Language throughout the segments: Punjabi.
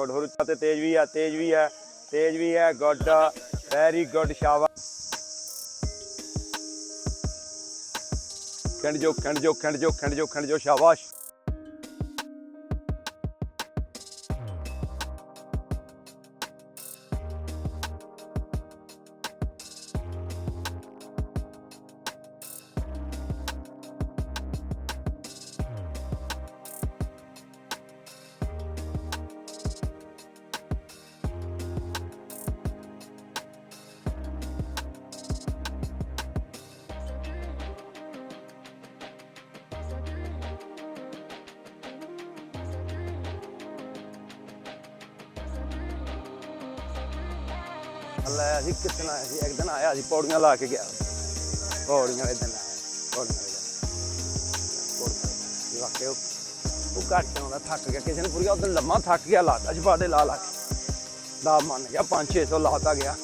ਗੁੱਡ ਹੋਰ ਤੇ ਤੇਜ ਵੀ ਹੈ ਤੇਜ ਵੀ ਹੈ ਤੇਜ ਵੀ ਹੈ ਗੁੱਡ ਵੈਰੀ ਗੁੱਡ ਸ਼ਾਬਾਸ਼। ਖੰਡ ਜੋ ਖੰਡ ਜੋ ਖੰਡ ਜੋ ਖੰਡ ਜੋ ਖੰਡ ਜੋ, ਸ਼ਾਬਾਸ਼। ਅੱਲਾ ਅਸੀਂ ਕਿਤਨ ਆਇਆ ਸੀ ਇੱਕ ਦਿਨ ਆਇਆ ਸੀ, ਪੌੜੀਆਂ ਲਾ ਕੇ ਗਿਆ। ਪੌੜੀਆਂ ਵਾਲੇ ਦਿਨ ਆਇਆ ਪੌੜੀਆਂ ਵਾਲੇ ਦਿਨ। ਇਹ ਵਾਕਿਆ ਉਹ ਘੱਟ ਆਉਂਦਾ, ਥੱਕ ਗਿਆ। ਕਿਸੇ ਨੇ ਪੂਰੀ ਉਦੋਂ ਲੰਮਾ ਥੱਕ ਗਿਆ ਲਾਤਾ ਜਪਾੜੇ ਲਾ ਲਾ ਕੇ। ਦਾ ਮੰਨ ਗਿਆ 5-600 ਲਾਤਾ ਗਿਆ।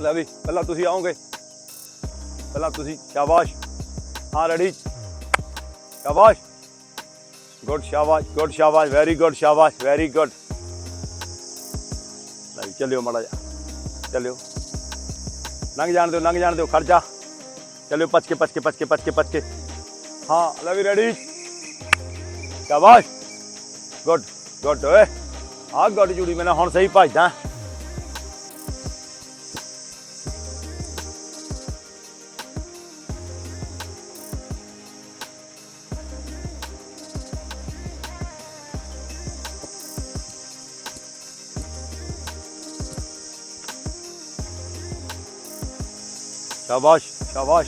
ਲੈ ਵੀ, ਪਹਿਲਾਂ ਤੁਸੀਂ ਆਓਗੇ। ਪਹਿਲਾਂ ਤੁਸੀਂ ਸ਼ਾਬਾਸ਼। ਹਾਂ, ਰੈਡੀ। ਸ਼ਾਬਾਸ਼। ਗੁੱਡ ਸ਼ਾਬਾਸ਼ ਗੁੱਡ ਸ਼ਾਬਾਸ਼ ਵੈਰੀ ਗੁੱਡ ਸ਼ਾਬਾਸ਼ ਵੈਰੀ ਗੁੱਡ ਲੈ ਚੱਲਿਓ ਮਾੜਾ ਜਾ ਚੱਲਿਓ। ਲੰਘ ਜਾਣ ਦਿਓ, ਲੰਘ ਜਾਣ ਦਿਓ ਖਰਚਾ ਚੱਲਿਓ ਪਚ ਕੇ ਪਚ ਕੇ ਪਚ ਕੇ ਪਚ ਕੇ ਪਚ ਕੇ। ਹਾਂ, ਲੈ ਵੀ ਰੈਡੀ। ਸ਼ਾਬਾਸ਼। ਗੁੱਡ ਗੁੱਡ, ਓਏ। ਆ ਗੁੱਡ ਜੁੜੀ ਮੈਂ ਹੁਣ ਸਹੀ ਭਜਦਾ। Yavaş, yavaş.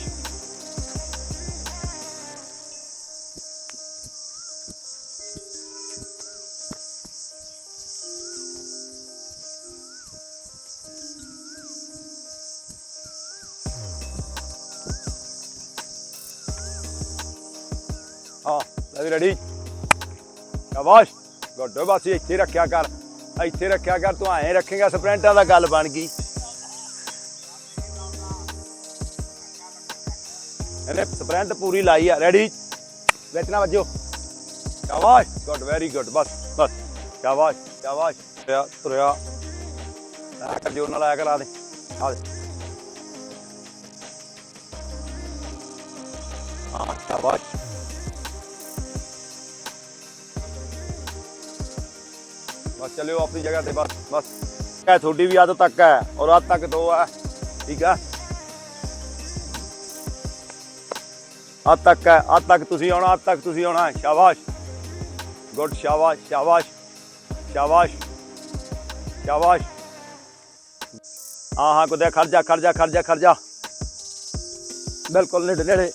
ਹਾਂ ਲੈ ਰੈਡੀ ਸ਼ਾਬਾਸ਼ ਗੱਡੋ ਬਾਸੀ ਇੱਥੇ ਰੱਖਿਆ ਕਰ ਇੱਥੇ ਰੱਖਿਆ ਕਰ ਤੂੰ ਐਂ ਰੱਖੇਗਾ ਸਪ੍ਰਿੰਟਾਂ ਦਾ ਗੱਲ ਬਣ ਗਈ ਇਹਨੇ ਸਪ੍ਰਿੰਟ ਪੂਰੀ ਲਾਈ ਆ ਰੈਡੀ ਵਿੱਚ ਨਾ ਵੱਜੋ ਸ਼ਾਬਾਸ਼ ਗੁੱਡ ਵੈਰੀ ਗੁੱਡ ਬਸ ਬਸ। ਸ਼ਾਬਾਸ਼ ਸ਼ਾਬਾਸ਼, ਤੁਰਿਆ ਤੁਰਿਆ। ਕਰ ਜੋਰ ਨਾਲ ਆਇਆ ਕਰ ਦੇ। ਆ ਦੇ। ਹਾਂ, ਸ਼ਾਬਾਸ਼। ਬਸ, ਚਲਿਓ ਆਪਣੀ ਜਗ੍ਹਾ ਤੇ, ਬਸ ਬਸ। ਹੈ ਤੁਹਾਡੀ ਵੀ ਆਦਤ ਤੱਕ ਹੈ, ਔਰ ਆਦ ਤੱਕ ਦੋ ਹੈ। ਠੀਕ ਹੈ ਅੱਜ ਤੱਕ ਹੈ, ਅੱਜ ਤੱਕ ਤੁਸੀਂ ਆਉਣਾ, ਅੱਜ ਤੱਕ ਤੁਸੀਂ ਆਉਣਾ ਸ਼ਾਬਾਸ਼। ਗੁੱਡ, ਸ਼ਾਬਾਸ਼ ਸ਼ਾਬਾਸ਼। ਸ਼ਾਬਾਸ਼। ਸ਼ਾਬਾਸ਼। ਹਾਂ ਹਾਂ ਕੁਦੇ ਖਰਜਾ ਖਰਜਾ ਖਰਜਾ ਖਰਜਾ ਬਿਲਕੁਲ ਨੇੜੇ ਨੇੜੇ।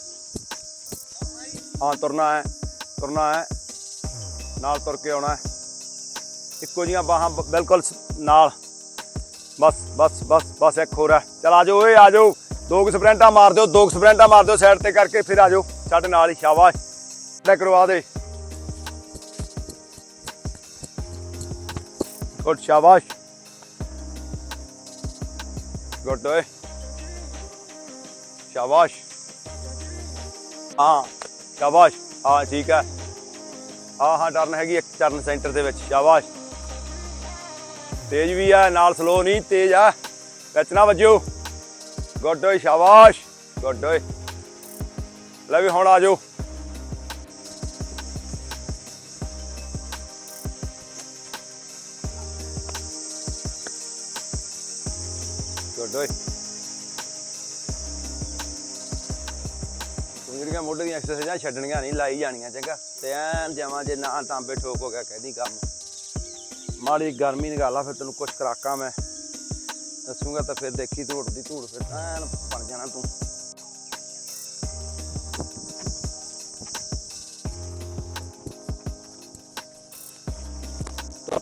ਹਾਂ, ਤੁਰਨਾ ਹੈ ਤੁਰਨਾ ਹੈ। ਨਾਲ ਤੁਰ ਕੇ ਆਉਣਾ ਹੈ। ਇੱਕੋ ਜੀਆਂ ਬਾਹਾਂ, ਬਿਲਕੁਲ ਨਾਲ। ਬਸ ਬਸ ਬਸ ਬਸ, ਇੱਕ ਹੋਰ ਹੈ। ਚਲ ਆ ਜਾਓ, ਓਏ, ਆ ਜਾਓ। ਦੋ ਕੁ ਸਪ੍ਰਿੰਟਾਂ ਮਾਰ ਦਿਓ, ਦੋ ਕੁ ਸਪ੍ਰਿੰਟਾਂ ਮਾਰ ਦਿਓ ਸਾਈਡ ਤੇ ਕਰਕੇ ਫਿਰ ਆ ਜਾਓ। ਸਾਡੇ ਨਾਲ ਹੀ, ਸ਼ਾਬਾਸ਼। ਲੈ ਕਰਵਾ ਦੇ। ਗੁੱਡ, ਸ਼ਾਬਾਸ਼। ਗੁੱਡ ਓਏ। ਸ਼ਾਬਾਸ਼। ਹਾਂ ਸ਼ਾਬਾਸ਼। ਹਾਂ, ਠੀਕ ਹੈ। ਹਾਂ ਹਾਂ ਟਰਨ ਹੈਗੀ ਇੱਕ ਟਰਨ ਸੈਂਟਰ ਦੇ ਵਿੱਚ, ਸ਼ਾਬਾਸ਼। ਤੇਜ਼ ਵੀ ਆ, ਨਾਲ ਸਲੋ ਨਹੀਂ, ਤੇਜ਼ ਆ। ਵਿੱਚ ਨਾ ਵੱਜੋ ਗੁੱਡ ਓਏ ਸ਼ਾਬਾਸ਼, ਗੁੱਡ ਓਏ। ਲੈ ਵੀ ਹੁਣ ਆ ਜਾਓ। ਗੁੱਡ ਓਏ। ਤੂੰ ਜਿਹੜੀਆਂ ਮੋਢੇ ਦੀਆਂ ਐਕਸਰਸਾਈਜ਼ਾਂ ਛੱਡਣੀਆਂ ਨਹੀਂ, ਲਾਈ ਜਾਣੀਆਂ, ਚੰਗਾ। ਤੇ ਐਨ ਜਮਾਂ ਜੇ ਨਾ ਟਾਂਬੇ ਠੋਕ ਹੋ ਗਿਆ ਕਹਿਦੀ ਕੰਮ। ਮਾੜੀ ਗਰਮੀ ਨਿਕਾਲਾ ਫਿਰ ਤੈਨੂੰ ਕੁਛ ਕਰਾਕਾਂ ਮੈਂ। ਦੱਸੂਗਾ ਤਾਂ ਫਿਰ ਦੇਖੀ ਧੂੜ ਦੀ ਧੂੜ, ਫਿਰ ਐਨ ਬਣ ਜਾਣਾ ਤੂੰ।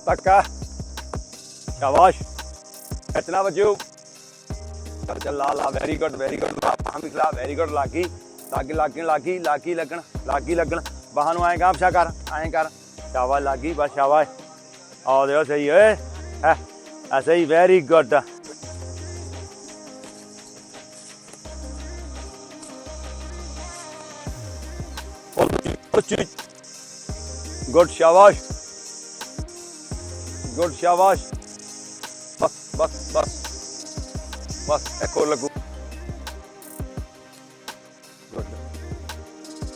ਤੱਕਾ ਸ਼ਾਬਾਸ਼। ਇਤਨਾ ਵਜੋ ਚੱਲ ਚੱਲ ਲਾ ਲਾ ਵੈਰੀ ਗੁੱਡ ਵੈਰੀ ਗੁੱਡ ਬਾਹਾਂ ਵੀ ਖਲਾ ਵੈਰੀ ਗੁੱਡ ਲਾਗੀ, ਲੱਗ, ਲਾਗੀ ਲਾਗੀ ਲਾਗੀ ਲੱਗਣ ਲਾਗੀ ਲੱਗਣ। ਬਾਹਾਂ ਨੂੰ ਐਂ ਗਾਂਪਸ਼ਾ ਕਰ, ਐਂ ਕਰ। ਸ਼ਾਬਾਸ਼, ਲਾਗੀ, ਬਸ ਸ਼ਾਬਾਸ਼। ਆ ਦਿਓ ਸਹੀ, ਓਏ। ਹੈ ਐਸੇ ਹੀ ਵੈਰੀ ਗੁੱਡ ਗੁੱਡ ਸ਼ਾਬਾਸ਼ ਗੁੱਡ ਸ਼ਾਬਾਸ਼ ਬਸ ਬਸ ਬਸ ਬਸ ਇੱਕ ਲੱਗੂ ਗੁੱਡ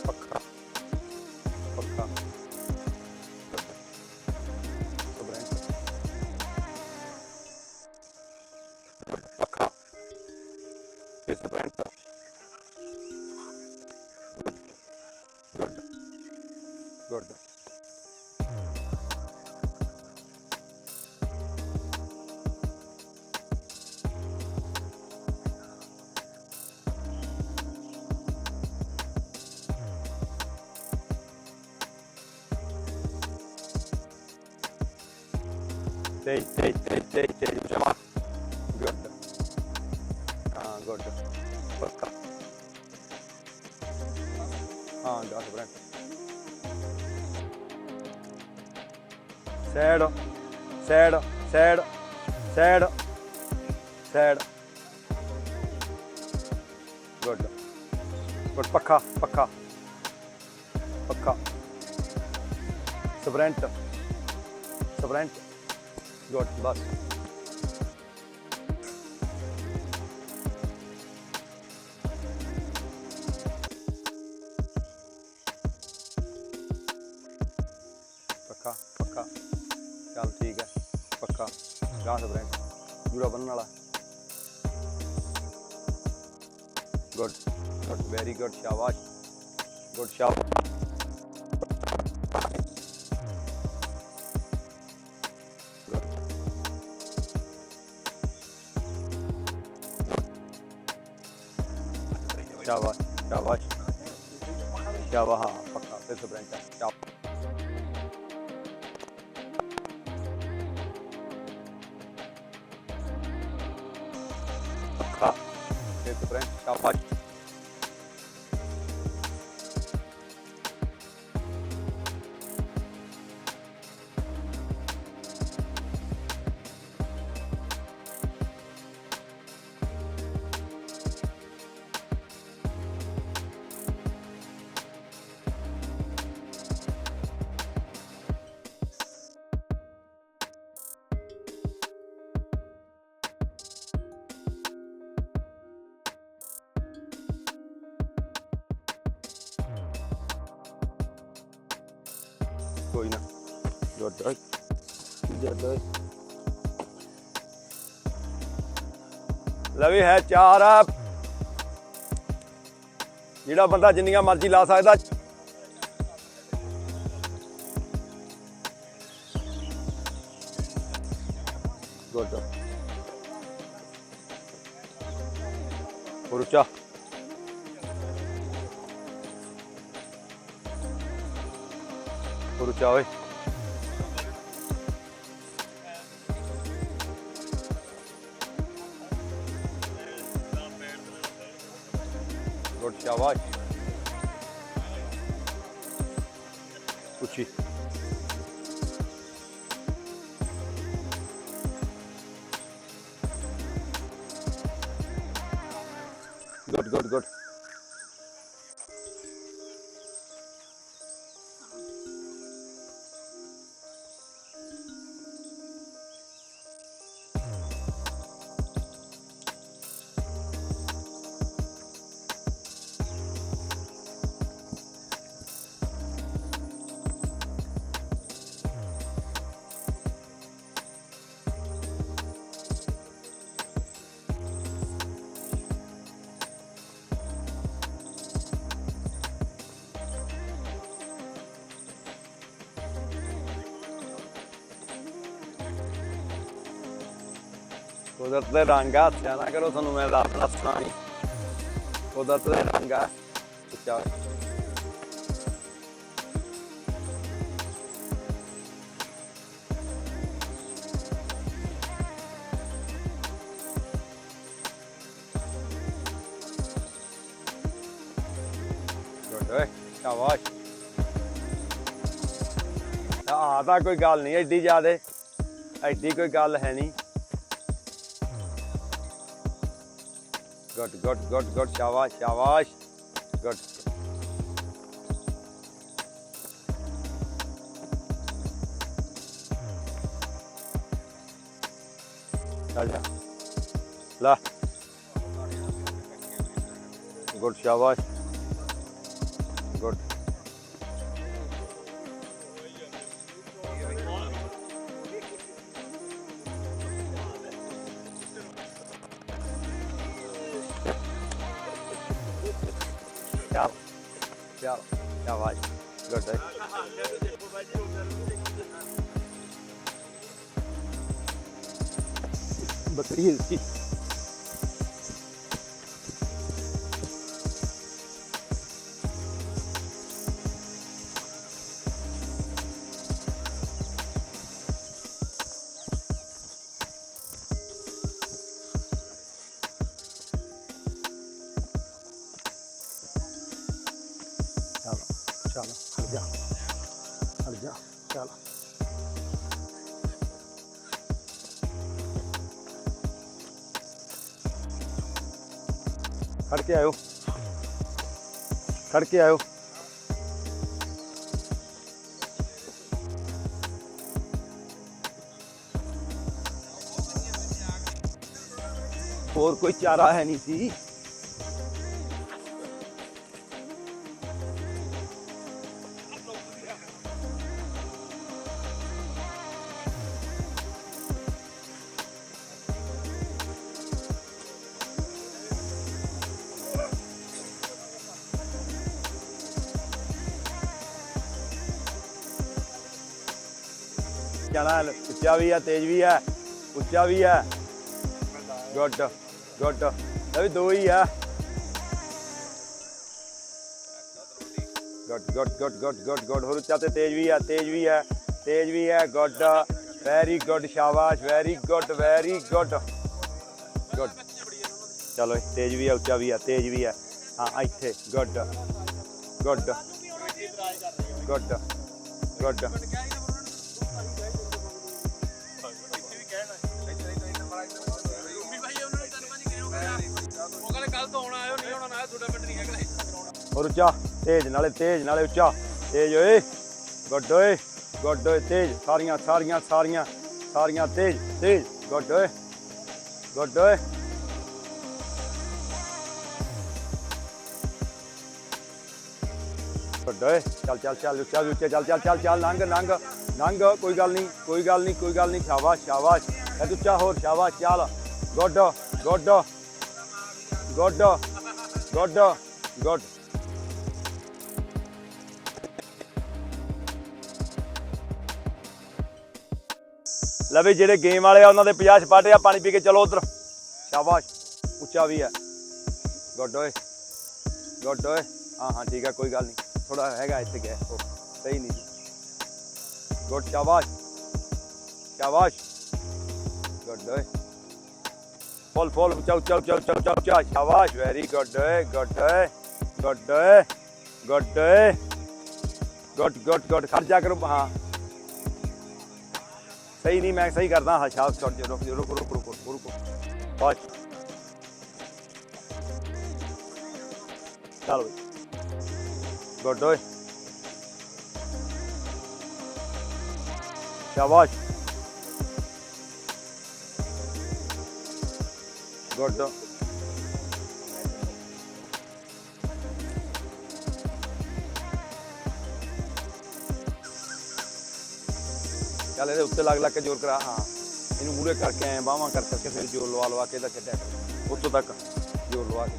ਪੱਕਾ ਪੱਕਾ ਪੱਕਾ ਇਹ ਸਬਰੈਂਟ got you. ആ ഉണ്ട് ആ ബ്രാൻഡ് സേഡോ സേഡോ സേഡോ സേഡോ സേഡോ ഗുഡ് ഗുഡ് പക്ക പക്ക പക്ക സബ്രാൻറ്റ് സബ്രാൻറ്റ് ഗുഡ് ബസ് ਚੱਲ ਠੀਕ ਹੈ, ਪੱਕਾ। ਗਾਂ ਸਪਰੈਂਟ ਜੂੜਾ ਬੰਨਣ ਵਾਲਾ। ਗੁੱਡ ਗੁੱਡ ਵੈਰੀ ਗੁੱਡ ਸ਼ਾਬਾਸ਼। ਗੁੱਡ ਸ਼ਾਬਾਸ਼ ਸ਼ਾਬਾਸ਼ ਸ਼ਾਬਾਸ਼। ਸ਼ਾਬਾਸ਼। ਫਿਰ ਸਪਰੈਂਟ ਸ਼ਾਬਾਸ਼ ਕੋਈ ਨਾ। ਗੁੱਡ ਗੁੱਡ ਲਵੀ ਹੈ ਚਾਰ। ਆ ਜਿਹੜਾ ਬੰਦਾ ਜਿੰਨੀਆਂ ਮਰਜ਼ੀ ਲਾ ਸਕਦਾ। ਗੁੱਡ ਹੋਰ ਉੱਚਾ। ਹੋਰ ਉੱਚਾ ਗੁੱਡ ਸ਼ਾਬਾਸ਼ ਕੁਦਰਤ ਦੇ ਰੰਗ ਆ, ਹੱਥਿਆ ਨਾ ਕਰੋ ਤੁਹਾਨੂੰ ਮੈਂ ਰਾਤ ਦੱਸਣਾ ਨਹੀਂ ਕੁਦਰਤ ਦੇ ਰੰਗ ਆ। ਚਾਹ ਓਏ ਆ ਤਾਂ ਕੋਈ ਗੱਲ ਨਹੀਂ, ਐਡੀ ਜ਼ਿਆਦੇ, ਐਡੀ ਕੋਈ ਗੱਲ ਹੈ ਨਹੀਂ। ਗੁੱਡ ਗੁੱਡ ਗੁੱਡ ਗੁੱਡ ਸ਼ਾਬਾਸ਼ ਸ਼ਾਬਾਸ਼ ਗੁੱਡ ਚੱਲ ਜਾ ਲਾ ਚੱਲ ਚੱਲ ਸ਼ਾਬਾਸ਼ ਗੁੱਡ ਬੱਕਰੀ ਸੀ ਚਲੋ ਚਲੋ ਹਟ ਜਾ ਹਟ ਜਾ ਚਲੋ ਖੜ ਕੇ ਆਇਓ ਖੜ ਕੇ ਆਇਓ ਹੋਰ ਕੋਈ ਚਾਰਾ ਹੈ ਜਾਣਾ ਉੱਚਾ ਵੀ ਹੈ ਤੇਜ਼ ਵੀ ਹੈ ਉੱਚਾ ਵੀ ਹੈ ਗੁੱਡ ਗੁੱਡ। ਇਹ ਵੀ ਦੋ ਹੀ ਆ। Good good good good good good. ਹੋਰ ਉੱਚਾ ਤੇ ਤੇਜ਼ ਵੀ ਹੈ ਤੇਜ਼ ਵੀ ਹੈ ਤੇਜ਼ ਵੀ ਹੈ ਗੁੱਡ ਵੈਰੀ ਗੁੱਡ ਸ਼ਾਬਾਸ਼ very good very good good. ਚਲੋ ਤੇਜ਼ ਵੀ ਹੈ ਉੱਚਾ ਵੀ ਆ, ਤੇਜ਼ ਵੀ ਹੈ ਹਾਂ ਇੱਥੇ। ਗੁੱਡ। Good good. ਗੁੱਡ। ਹੈਗਾ ਔਰ ਉੱਚਾ ਤੇਜ਼ ਨਾਲੇ ਤੇਜ਼ ਨਾਲੇ ਉੱਚਾ ਤੇਜ਼ ਓਏ ਗੁੱਡ ਓਏ ਗੁੱਡ ਓਏ ਤੇਜ਼ ਸਾਰੀਆਂ ਸਾਰੀਆਂ ਸਾਰੀਆਂ ਸਾਰੀਆਂ ਤੇਜ਼ ਤੇਜ਼ ਗੁੱਡ ਓਏ ਗੁੱਡ ਓਏ ਗੁੱਡ ਓਏ ਚੱਲ ਚੱਲ ਚੱਲ ਉੱਚਾ ਵੀ ਉੱਚੇ ਚੱਲ ਚੱਲ ਚੱਲ ਚੱਲ ਲੰਘ ਲੰਘ ਲੰਘ ਕੋਈ ਗੱਲ ਨਹੀਂ ਕੋਈ ਗੱਲ ਨਹੀਂ ਕੋਈ ਗੱਲ ਨਹੀਂ ਸ਼ਾਬਾਸ਼ ਸ਼ਾਬਾਸ਼ ਇਹ ਉੱਚਾ ਹੋਰ ਸ਼ਾਬਾਸ਼ ਚੱਲ ਗੁੱਡ ਗੁੱਡ ਲੈ ਵੀ ਜਿਹੜੇ ਗੇਮ ਵਾਲੇ ਆ, ਉਹਨਾਂ ਦੇ 50 ਛਪਾਟੇ ਆ, ਪਾਣੀ ਪੀ ਕੇ ਚਲੋ ਉਧਰ। ਸ਼ਾਬਾਸ਼, ਉੱਚਾ ਵੀ ਹੈ ਗੁੱਡ ਓਏ ਗੁੱਡ ਓਏ। ਹਾਂ ਹਾਂ, ਠੀਕ ਆ, ਕੋਈ ਗੱਲ ਨਹੀਂ। ਥੋੜਾ ਹੈਗਾ ਇੱਥੇ ਗਿਆ ਸਹੀ ਨਹੀਂ। ਗੁੱਡ ਸ਼ਾਬਾਸ਼। ਸ਼ਾਬਾਸ਼। ਗੁੱਡ ਓਏ। ਫੁੱਲ ਫੁੱਲ ਉੱਚਾ ਉੱਚਾ ਉੱਚਾ ਉੱਚਾ ਉੱਚਾ ਉੱਚਾ। ਸ਼ਾਬਾਸ਼ ਵੈਰੀ ਗੁੱਡ ਓਏ ਗੁੱਡ ਓਏ। ਗੁੱਡ ਓਏ ਗੁੱਡ ਓਏ। ਗੁੱਡ ਗੁੱਡ ਗੁੱਡ ਖੜ ਜਾ ਕਰੋ, ਹਾਂ। ਸਹੀ ਨਹੀਂ ਮੈਂ ਸਹੀ ਕਰਦਾ ਹਾਂ ਸ਼ਾਬਾਸ਼ ਛੱਡ ਜਾ ਰੁਕ ਜਾ, ਰੁਕ ਰੁਕ ਰੁਕ ਰੁਕ ਰੁਕ ਬਸ ਚਲ ਬਈ ਗੁੱਡ ਓਏ ਚੱਲ ਇਹਦੇ ਉੱਤੇ ਲੱਗ ਲੱਗ ਕੇ ਜ਼ੋਰ ਕਰਾ, ਹਾਂ। ਇਹਨੂੰ ਮੂਰੇ ਕਰਕੇ ਐ ਬਾਹਾਂ ਕਰ ਕਰਕੇ ਫਿਰ ਜ਼ੋਰ ਲਵਾ ਲਵਾ ਕੇ ਇਹਦਾ ਛੱਡਿਆ ਕਰ। ਉੱਤੋਂ ਤੱਕ ਜ਼ੋਰ ਲਵਾ ਕੇ।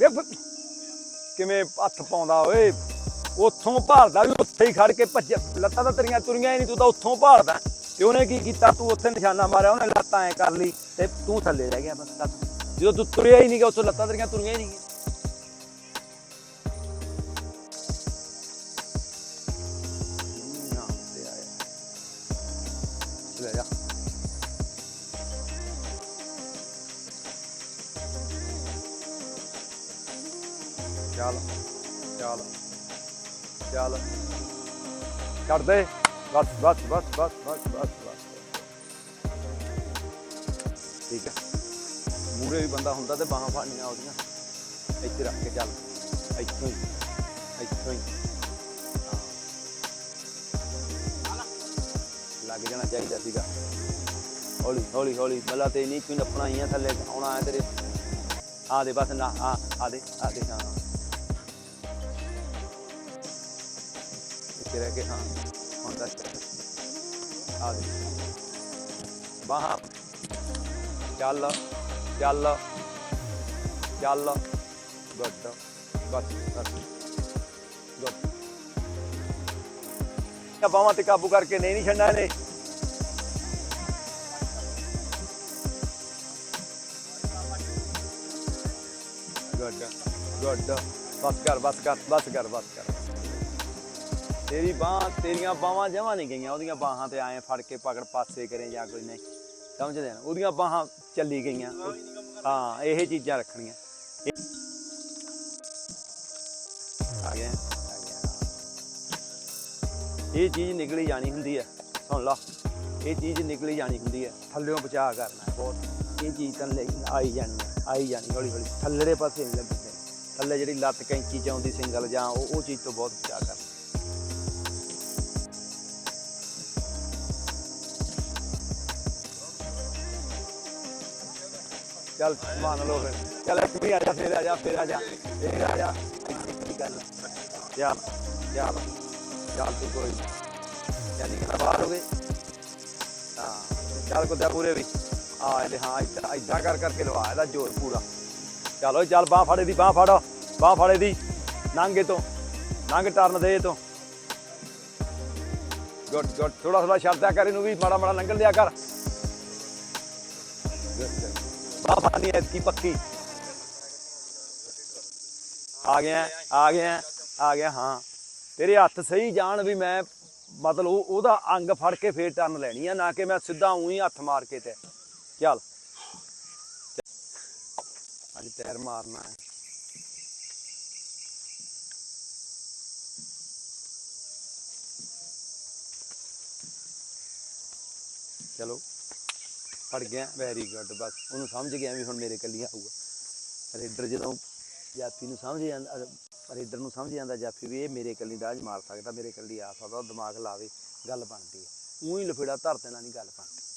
ਵੇਖ ਫਿਰ ਕਿਵੇਂ ਹੱਥ ਪਾਉਂਦਾ ਓਏ। ਉੱਥੋਂ ਭਾਲਦਾ ਵੀ ਉੱਥੇ ਹੀ ਖੜ ਕੇ ਭੱਜ ਲੱਤਾਂ ਤਾਂ ਤੇਰੀਆਂ ਤੁਰੀਆਂ ਹੀ ਨਹੀਂ, ਤੂੰ ਤਾਂ ਉੱਥੋਂ ਭਾਲਦਾ। ਤੇ ਉਹਨੇ ਕੀ ਕੀਤਾ? ਤੂੰ ਉੱਥੇ ਨਿਸ਼ਾਨਾ ਮਾਰਿਆ, ਉਹਨੇ ਲੱਤਾਂ ਐ ਕਰ ਲਈ ਤੇ ਤੂੰ ਥੱਲੇ ਰਹਿ ਗਿਆ ਬਸ ਲੱਤ ਜਦੋਂ ਤੂੰ ਤੁਰਿਆ ਹੀ ਨਹੀਂਗਾ ਉੱਥੋਂ ਲੱਤਾਂ ਤੇਰੀਆਂ ਤੁਰੀਆਂ ਹੀ ਨਹੀਂ ਚੱਲ ਚੱਲ ਚੱਲ। ਛੱਡ ਦੇ ਬਸ ਬਸ ਬਸ ਬਸ ਬਸ ਬਸ। ਠੀਕ ਹੈ। ਮੂਰੇ ਵੀ ਬੰਦਾ ਹੁੰਦਾ ਤੇ ਬਾਹਾਂ ਫੜਨੀਆਂ ਉਹਦੀਆਂ। ਇੱਥੇ ਰੱਖ ਕੇ ਚੱਲ। ਇੱਥੋਂ ਹੀ। ਇੱਥੋਂ ਹੀ। ਲੱਗ ਜਾਣਾ ਚਾਹੀਦਾ ਸੀਗਾ। ਹੌਲੀ ਹੌਲੀ ਹੌਲੀ। ਮੱਲਾ ਤੇ ਨਹੀਂ ਕੋਈ ਨੱਪਣਾ ਹੀ ਆ ਥੱਲੇ? ਆਉਣਾ ਹੈ ਤੇਰੇ। ਆ ਦੇ ਬਸ ਨਾ ਆ ਆ ਦੇ ਆ ਦੇ। ਹਾਂ। ਇੱਥੇ ਰਹਿ ਕੇ, ਹਾਂ। ਹੁਣ ਦੱਸ। ਆ ਦੇ। ਬਾਹਾਂ। ਚੱਲ। ਚੱਲ ਚੱਲ ਗੁੱਡ ਬਸ ਬਸ ਗੁੱਡ ਆ ਬਾਹਾਂ ਤੇ ਕਾਬੂ ਕਰਕੇ ਨਹੀਂ ਨਹੀਂ ਛੱਡਣਾ ਇਹਨੇ ਗੁੱਡ ਗੁੱਡ ਬਸ ਕਰ ਬਸ ਕਰ ਬਸ ਕਰ ਬਸ ਕਰ ਤੇਰੀ ਬਾਹਾਂ ਤੇਰੀਆਂ ਬਾਹਾਂ ਜਮਾ ਨਹੀਂ ਗਈਆਂ ਉਹਦੀਆਂ ਬਾਹਾਂ ਤੇ ਆਏ ਫੜ ਕੇ ਪਕੜ ਪਾਸੇ ਕਰੇ ਜਾਂ ਕੋਈ ਨਹੀਂ ਸਮਝਦੇ ਨਾ ਉਹਦੀਆਂ ਬਾਹਾਂ ਚੱਲੀ ਗਈਆਂ। ਹਾਂ, ਇਹ ਚੀਜ਼ਾਂ ਰੱਖਣੀਆਂ। ਆ ਗਿਆ। ਇਹ ਚੀਜ਼ ਨਿਕਲੀ ਜਾਣੀ ਹੁੰਦੀ ਹੈ ਸੁਣ ਲਾ। ਇਹ ਚੀਜ਼ ਨਿਕਲੀ ਜਾਣੀ ਹੁੰਦੀ ਹੈ ਥੱਲਿਓਂ ਬਚਾ ਕਰਨਾ ਬਹੁਤ। ਇਹ ਚੀਜ਼ ਤਾਂ ਲੈ ਆਈ ਜਾਣੀ ਆਈ ਜਾਣੀ ਹੌਲੀ ਹੌਲੀ ਥੱਲੜੇ ਪਾਸੇ ਨਹੀਂ ਲੱਗਦੇ। ਥੱਲੇ ਜਿਹੜੀ ਲੱਤ ਕੈਂਚੀ ਚ ਆਉਂਦੀ ਸਿੰਗਲ ਜਾਂ ਉਹ ਉਹ ਚੀਜ਼ ਤੋਂ ਬਹੁਤ ਬਚਾ ਕਰਨਾ। ਚੱਲ ਮੰਨ ਲਓ ਫਿਰ। ਚੱਲ ਇੱਕ ਵੀ ਆ ਜਾ, ਫਿਰ ਆ ਜਾ, ਫਿਰ ਆ ਜਾ। ਫਿਰ ਆ ਜਾ। ਕੀ ਗੱਲ ਚੱਲ ਚੱਲ ਚੱਲ ਤੂੰ ਕੋਈ ਯਾਨੀ ਕਿ ਬਾਹਰ ਹੋ ਗਏ ਹਾਂ, ਚੱਲ ਕੁੱਦਿਆ ਪੂਰੇ ਵੀ। ਆ ਇਹਦੇ, ਹਾਂ ਏਦਾਂ ਏਦਾਂ ਕਰ ਕਰਕੇ ਲਵਾ ਇਹਦਾ ਜ਼ੋਰ ਪੂਰਾ। ਚਲੋ ਚੱਲ ਬਾਹ ਫੜੇ ਦੀ, ਬਾਹ ਫੜ। ਬਾਹ ਫੜੇ ਦੀ। ਨੰਗੇ ਤੋਂ ਨੰਗ ਟਰਨ ਦੇ ਇਹ ਤੋਂ ਗੁੱਡ ਗੁੱਡ। ਥੋੜਾ ਥੋੜਾ ਛੱਡਦਿਆ ਕਰ ਇਹਨੂੰ ਵੀ ਮਾੜਾ ਮਾੜਾ ਲੰਘਣ ਦਿਆ ਕਰ। ਬਾਹ ਫੜਨੀ ਐਤਕੀ ਪੱਕੀ। ਆ ਗਿਆ ਆ ਗਿਆ ਆ ਗਿਆ, ਹਾਂ। ਤੇਰੇ ਹੱਥ ਸਹੀ ਜਾਣ ਵੀ ਮੈਂ ਮਤਲਬ ਉਹਦਾ ਅੰਗ ਫੜ ਕੇ ਫੇਰ ਟਰਨ ਲੈਣੀ ਆ, ਨਾ ਕਿ ਮੈਂ ਸਿੱਧਾ ਉਹੀ ਹੱਥ ਮਾਰ ਕੇ ਤੇ। ਚੱਲ। ਅੱਜ ਤੈਰ ਮਾਰਨਾ ਹੈ। ਚਲੋ। ਫੜ ਗਿਆ ਵੈਰੀ ਗੁੱਡ ਬਸ ਉਹਨੂੰ ਸਮਝ ਗਿਆ ਵੀ ਹੁਣ ਮੇਰੇ ਕੱਲੀ ਆਊਗਾ। ਰੇਡਰ ਜਦੋਂ ਜਾਫੀ ਨੂੰ ਸਮਝ ਜਾਂਦਾ, ਰੇਡਰ ਨੂੰ ਸਮਝ ਜਾਂਦਾ ਜਾਫੀ ਵੀ ਇਹ ਮੇਰੇ ਕੱਲੀ ਦਾਜ ਮਾਰ ਸਕਦਾ, ਮੇਰੇ ਕੱਲੀ ਆ ਸਕਦਾ ਉਹ ਦਿਮਾਗ ਲਾਵੇ, ਗੱਲ ਬਣਦੀ ਹੈ ਉਹੀ ਲਫੇੜਾ ਧਰ ਦੇਣਾ ਨਹੀਂ ਗੱਲ ਬਣਦੀ।